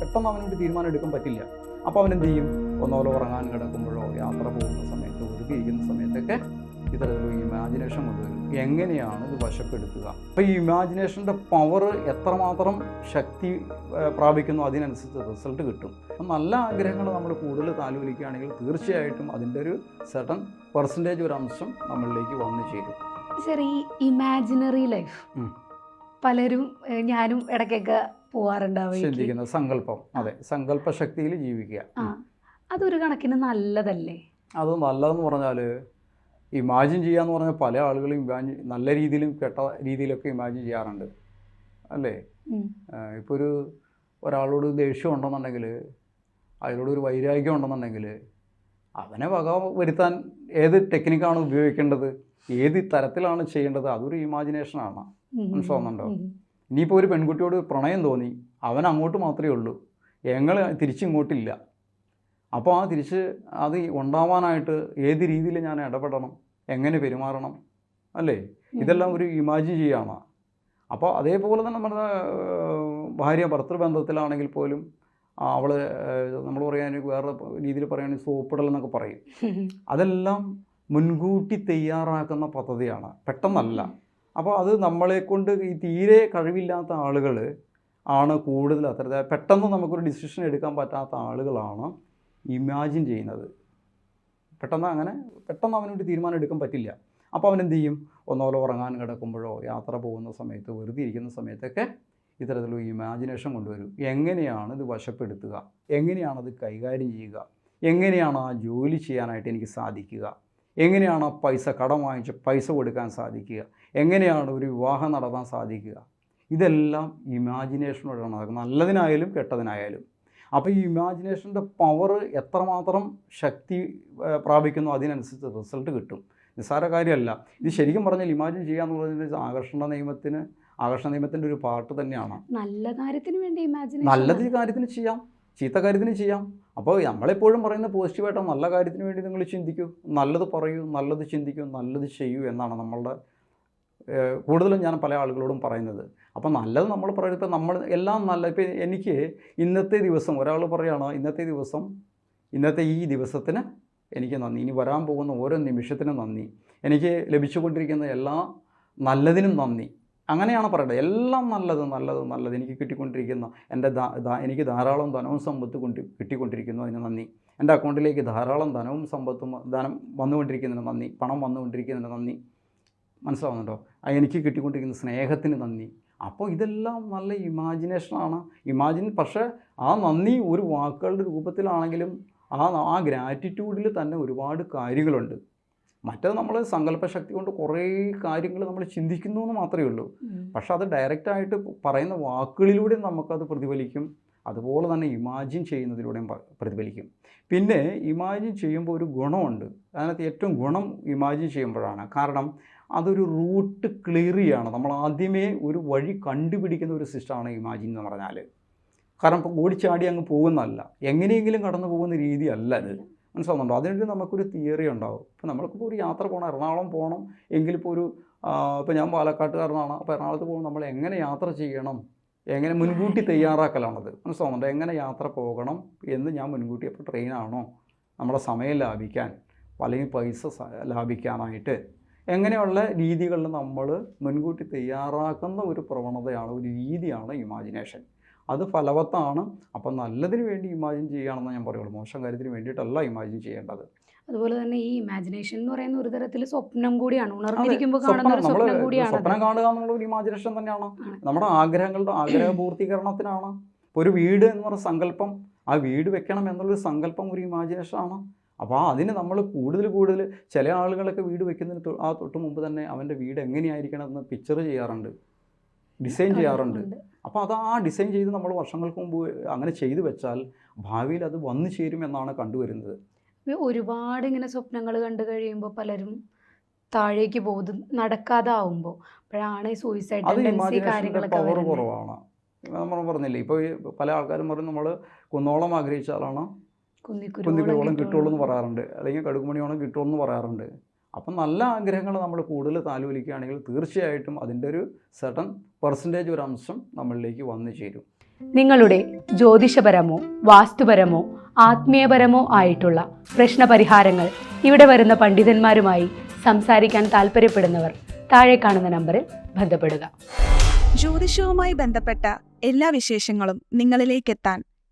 പെട്ടെന്ന് അവനൊരു തീരുമാനം എടുക്കാൻ പറ്റില്ല. അപ്പോൾ അവൻ എന്ത് ചെയ്യും ഒന്നോലോ ഉറങ്ങാൻ കിടക്കുമ്പോഴോ യാത്ര പോകുന്ന സമയത്ത് ഒരുക്കിയിരിക്കുന്ന സമയത്തൊക്കെ ഇത്തരത്തിലുള്ള ഇമാജിനേഷൻ കൊണ്ടുവരും എങ്ങനെയാണ് ഇത് വശപ്പെടുത്തുക? അപ്പോൾ ഈ ഇമാജിനേഷന്റെ പവർ എത്രമാത്രം ശക്തി പ്രാപിക്കുന്നു? അതിനനുസരിച്ച് റിസൾട്ട് കിട്ടും. അപ്പം നല്ല ആഗ്രഹങ്ങൾ നമ്മൾ കൂടുതൽ താലോലിക്കുകയാണെങ്കിൽ തീർച്ചയായിട്ടും അതിന്റെ ഒരു സെട്ടൺ പെർസെന്റേജ് ഒരു അംശം നമ്മളിലേക്ക് വന്നു ചേരും. സർ ഈ ഇമാജിനറി ലൈഫ് പലരും ഞാനും ഇടയ്ക്കൊക്കെ പോവാറുണ്ടാവും ചിന്തിക്കുന്നത് സങ്കല്പം. അതെ സങ്കല്പ ശക്തിയിൽ ജീവിക്കുക അതൊരു കണക്കിന് നല്ലതല്ലേ? അത് നല്ലതെന്ന് പറഞ്ഞാൽ ഇമാജിൻ ചെയ്യാന്ന് പറഞ്ഞാൽ പല ആളുകളും ഇമാജിൻ നല്ല രീതിയിലും കെട്ട രീതിയിലൊക്കെ ഇമാജിൻ ചെയ്യാറുണ്ട്. അല്ലേ. ഇപ്പോൾ ഒരു ഒരാളോട് ദേഷ്യം ഉണ്ടെന്നുണ്ടെങ്കിൽ അയാളോട് ഒരു വൈരാഗ്യം ഉണ്ടെന്നുണ്ടെങ്കിൽ അവനെ വക വരുത്താൻ ഏത് ടെക്നിക്കാണ് ഉപയോഗിക്കേണ്ടത്? ഏത് തരത്തിലാണ് ചെയ്യേണ്ടത്? അതൊരു ഇമാജിനേഷനാണ്. മനസ്സിലാവുന്നുണ്ടോ? ഇനിയിപ്പോൾ ഒരു പെൺകുട്ടിയോട് പ്രണയം തോന്നി അവൻ അങ്ങോട്ട് മാത്രമേ ഉള്ളൂ. ഞങ്ങൾ തിരിച്ചിങ്ങോട്ടില്ല. അപ്പോൾ ആ തിരിച്ച് അത് ഉണ്ടാവാനായിട്ട് ഏത് രീതിയിൽ ഞാൻ ഇടപെടണം എങ്ങനെ പെരുമാറണം അല്ലേ? ഇതെല്ലാം ഒരു ഇമാജിൻ ചെയ്യാണ്. അപ്പോൾ അതേപോലെ തന്നെ നമ്മുടെ ഭാര്യ ഭർത്തൃബന്ധത്തിലാണെങ്കിൽ പോലും അവൾ നമ്മൾ പറയാൻ വേറെ രീതിയിൽ പറയുകയാണെങ്കിൽ സോപ്പിടൽ എന്നൊക്കെ പറയും. അതെല്ലാം മുൻകൂട്ടി തയ്യാറാക്കുന്ന പദ്ധതിയാണ്. പെട്ടെന്നല്ല. അപ്പോൾ അത് നമ്മളെക്കൊണ്ട് ഈ തീരെ കഴിവില്ലാത്ത ആളുകൾ ആണ് കൂടുതൽ അത്ര പെട്ടെന്ന് നമുക്കൊരു ഡിസിഷൻ എടുക്കാൻ പറ്റാത്ത ആളുകളാണ് ഇമാജിൻ ചെയ്യുന്നത്. പെട്ടെന്ന് അങ്ങനെ പെട്ടെന്ന് അവനൊരു തീരുമാനം എടുക്കാൻ പറ്റില്ല. അപ്പോൾ അവൻ ചെയ്യും? ഒന്നോലെ ഉറങ്ങാൻ കിടക്കുമ്പോഴോ യാത്ര പോകുന്ന സമയത്ത് വെറുതെ ഇരിക്കുന്ന സമയത്തൊക്കെ ഇത്തരത്തിലുള്ള ഇമാജിനേഷൻ കൊണ്ടുവരും. എങ്ങനെയാണ് ഇത് വശപ്പെടുത്തുക? എങ്ങനെയാണ് അത് കൈകാര്യം ചെയ്യുക? എങ്ങനെയാണ് ആ ജോലി ചെയ്യാനായിട്ട് എനിക്ക് സാധിക്കുക? എങ്ങനെയാണ് ആ പൈസ കടം വാങ്ങിച്ച് പൈസ കൊടുക്കാൻ സാധിക്കുക? എങ്ങനെയാണ് ഒരു വിവാഹം നടത്താൻ സാധിക്കുക? ഇതെല്ലാം ഇമാജിനേഷനോടാണ് നടക്കുന്നത്. നല്ലതിനായാലും കെട്ടതിനായാലും. അപ്പോൾ ഈ ഇമാജിനേഷന്റെ പവർ എത്രമാത്രം ശക്തി പ്രാപിക്കുന്നു? അതിനനുസരിച്ച് റിസൾട്ട് കിട്ടും. നിസ്സാര കാര്യമല്ല. ഇത് ശരിക്കും പറഞ്ഞാൽ ഇമാജിൻ ചെയ്യാന്ന് പറഞ്ഞാൽ ആകർഷണ നിയമത്തിന് ആകർഷണ നിയമത്തിന്റെ ഒരു പാർട്ട് തന്നെയാണ്. നല്ല കാര്യത്തിന് വേണ്ടി ഇമാജിൻ നല്ലത് കാര്യത്തിന് ചെയ്യാം. ചീത്ത കാര്യത്തിന് ചെയ്യാം. അപ്പോൾ നമ്മളെപ്പോഴും പറയുന്ന പോസിറ്റീവായിട്ട് നല്ല കാര്യത്തിന് വേണ്ടി നിങ്ങൾ ചിന്തിക്കൂ. നല്ലത് പറയൂ നല്ലത് ചിന്തിക്കൂ നല്ലത് ചെയ്യൂ എന്നാണ് നമ്മളുടെ കൂടുതലും ഞാൻ പല ആളുകളോടും പറയുന്നത്. അപ്പോൾ നല്ലത് നമ്മൾ പറയുന്നത് നമ്മൾ എല്ലാം നല്ല ഇപ്പോൾ എനിക്ക് ഇന്നത്തെ ദിവസം ഒരാൾ പറയുകയാണ് ഇന്നത്തെ ദിവസം ഇന്നത്തെ ഈ ദിവസത്തിന് എനിക്ക് നന്ദി. ഇനി വരാൻ പോകുന്ന ഓരോ നിമിഷത്തിനും നന്ദി. എനിക്ക് ലഭിച്ചുകൊണ്ടിരിക്കുന്ന എല്ലാ നല്ലതിനും നന്ദി. അങ്ങനെയാണ് പറയുന്നത് എല്ലാം നല്ലത് നല്ലത് നല്ലത് എനിക്ക് കിട്ടിക്കൊണ്ടിരിക്കുന്ന എന്റെ എനിക്ക് ധാരാളം ധനവും സമ്പത്ത് കൊണ്ട് കിട്ടിക്കൊണ്ടിരിക്കുന്നു അതിന് നന്ദി. എന്റെ അക്കൗണ്ടിലേക്ക് ധാരാളം ധനവും സമ്പത്തും ധനം വന്നുകൊണ്ടിരിക്കുന്നതിന് നന്ദി. പണം വന്നുകൊണ്ടിരിക്കുന്നതിന് നന്ദി. മനസ്സിലാവുന്നുണ്ടോ? ആ എനിക്ക് കിട്ടിക്കൊണ്ടിരിക്കുന്ന സ്നേഹത്തിന് നന്ദി. അപ്പോൾ ഇതെല്ലാം നല്ല ഇമാജിനേഷനാണ്. ഇമാജിൻ പക്ഷേ ആ നന്ദി ഒരു വാക്കുകളുടെ രൂപത്തിലാണെങ്കിലും ആ ആ ഗ്രാറ്റിറ്റ്യൂഡിൽ തന്നെ ഒരുപാട് കാര്യങ്ങളുണ്ട്. മറ്റത് നമ്മൾ സങ്കല്പശക്തി കൊണ്ട് കുറേ കാര്യങ്ങൾ നമ്മൾ ചിന്തിക്കുന്നു എന്ന് മാത്രമേ ഉള്ളൂ. പക്ഷെ അത് ഡയറക്റ്റായിട്ട് പറയുന്ന വാക്കുകളിലൂടെ നമുക്കത് പ്രതിഫലിക്കും. അതുപോലെ തന്നെ ഇമാജിൻ ചെയ്യുന്നതിലൂടെയും പ്രതിഫലിക്കും. പിന്നെ ഇമാജിൻ ചെയ്യുമ്പോൾ ഒരു ഗുണമുണ്ട്. അതിനകത്ത് ഏറ്റവും ഗുണം ഇമാജിൻ ചെയ്യുമ്പോഴാണ്. കാരണം അതൊരു റൂട്ട് ക്ലിയർ നമ്മൾ ആദ്യമേ ഒരു വഴി കണ്ടുപിടിക്കുന്ന ഒരു സിസ്റ്റമാണ് ഇമാജിൻ എന്ന് പറഞ്ഞാൽ. കാരണം ഇപ്പോൾ ഓടിച്ചാടി അങ്ങ് പോകുന്നതല്ല. എങ്ങനെയെങ്കിലും കടന്നു പോകുന്ന രീതി അല്ല അത് മനസ്സിലാവുന്നുണ്ടോ? അതിനൊരു നമുക്കൊരു തിയറി ഉണ്ടാവും. ഇപ്പോൾ നമ്മൾക്കിപ്പോൾ ഒരു യാത്ര പോകണം എറണാകുളം പോകണം എങ്കിലിപ്പോൾ ഒരു ഇപ്പോൾ ഞാൻ പാലക്കാട്ടുകാരനാണ്. അപ്പോൾ എറണാകുളത്ത് പോകുമ്പോൾ നമ്മൾ എങ്ങനെ യാത്ര ചെയ്യണം? എങ്ങനെ മുൻകൂട്ടി തയ്യാറാക്കലാണത്? മനസ്സിലാവുന്നുണ്ടോ? എങ്ങനെ യാത്ര പോകണം എന്ന് ഞാൻ മുൻകൂട്ടി അപ്പോൾ ട്രെയിനാണോ നമ്മുടെ സമയം ലാഭിക്കാൻ അല്ലെങ്കിൽ പൈസ ലാഭിക്കാനായിട്ട് എങ്ങനെയുള്ള രീതികളിൽ നമ്മൾ മുൻകൂട്ടി തയ്യാറാക്കുന്ന ഒരു പ്രവണതയാണ് ഒരു രീതിയാണ് ഇമാജിനേഷൻ അത് ഫലവത്താണ്? അപ്പം നല്ലതിന് വേണ്ടി ഇമാജിൻ ചെയ്യുകയാണെന്ന് ഞാൻ പറയുള്ളൂ. മോശം കാര്യത്തിന് വേണ്ടിയിട്ടല്ല ഇമാജിൻ ചെയ്യേണ്ടത്. അതുപോലെ തന്നെ ഈ ഇമാജിനേഷൻ എന്ന് പറയുന്ന ഒരു തരത്തിൽ സ്വപ്നം കൂടിയാണ്. ഉണർന്നിരിക്കുമ്പോൾ കാണുന്ന സ്വപ്നം ഒരു സ്വപ്നം കൂടിയാണ് സ്വപ്നം കാണുക എന്നുള്ള ഒരു ഇമാജിനേഷൻ തന്നെയാണ്. നമ്മുടെ ആഗ്രഹങ്ങളുടെ ആഗ്രഹ പൂർത്തീകരണത്തിനാണ് ഒരു വീട് എന്ന് പറയുന്ന സങ്കല്പം ആ വീട് വെക്കണം എന്നുള്ളൊരു സങ്കല്പം ഒരു ഇമാജിനേഷനാണ് അപ്പോൾ അതിന് നമ്മൾ കൂടുതൽ കൂടുതൽ ചില ആളുകളൊക്കെ വീട് വെക്കുന്നതിന് ആ തൊട്ട് മുമ്പ് തന്നെ അവന്റെ വീട് എങ്ങനെയായിരിക്കണം എന്ന് പിക്ചർ ചെയ്യാറുണ്ട് ഡിസൈൻ ചെയ്യാറുണ്ട്. അപ്പോൾ അത് ആ ഡിസൈൻ ചെയ്ത് നമ്മൾ വർഷങ്ങൾക്ക് മുമ്പ് അങ്ങനെ ചെയ്തു വെച്ചാൽ ഭാവിയിൽ അത് വന്നു ചേരും എന്നാണ് കണ്ടുവരുന്നത്. ഒരുപാട് ഇങ്ങനെ സ്വപ്നങ്ങൾ കണ്ടു കഴിയുമ്പോൾ പലരും താഴേക്ക് പോകും നടക്കാതെ ആവുമ്പോൾ അപ്പോഴാണ് ഈ സൂയിസൈഡ് ടെൻഡൻസി കാര്യങ്ങളൊക്കെ പവർ കുറവാണ്. നമ്മൾ പറഞ്ഞില്ലേ ഇപ്പോൾ പല ആൾക്കാരും പറയും നമ്മൾ കുന്നോളം ആഗ്രഹിച്ചാലാണ് കുന്തിക്കുരുവോളം കിട്ടുള്ളൂ എന്ന് പറയാറുണ്ട്. അല്ലെങ്കിൽ കടുകുമണിയോളം കിട്ടുള്ളൂ എന്ന് പറയാറുണ്ട്. അപ്പം നല്ല ആഗ്രഹങ്ങൾ നമ്മൾ കൂടുതൽ താലോലിക്കുകയാണെങ്കിൽ തീർച്ചയായിട്ടും അതിന്റെ ഒരു സെർട്ടൺ പെർസെന്റേജ് ഒരു അംശം നമ്മളിലേക്ക് വന്നു ചേരും. നിങ്ങളുടെ ജ്യോതിഷപരമോ വാസ്തുപരമോ ആത്മീയപരമോ ആയിട്ടുള്ള പ്രശ്നപരിഹാരങ്ങൾ ഇവിടെ വരുന്ന പണ്ഡിതന്മാരുമായി സംസാരിക്കാൻ താല്പര്യപ്പെടുന്നവർ താഴെ കാണുന്ന നമ്പറിൽ ബന്ധപ്പെടുക. ജ്യോതിഷവുമായി ബന്ധപ്പെട്ട എല്ലാ വിശേഷങ്ങളും നിങ്ങളിലേക്കെത്താൻ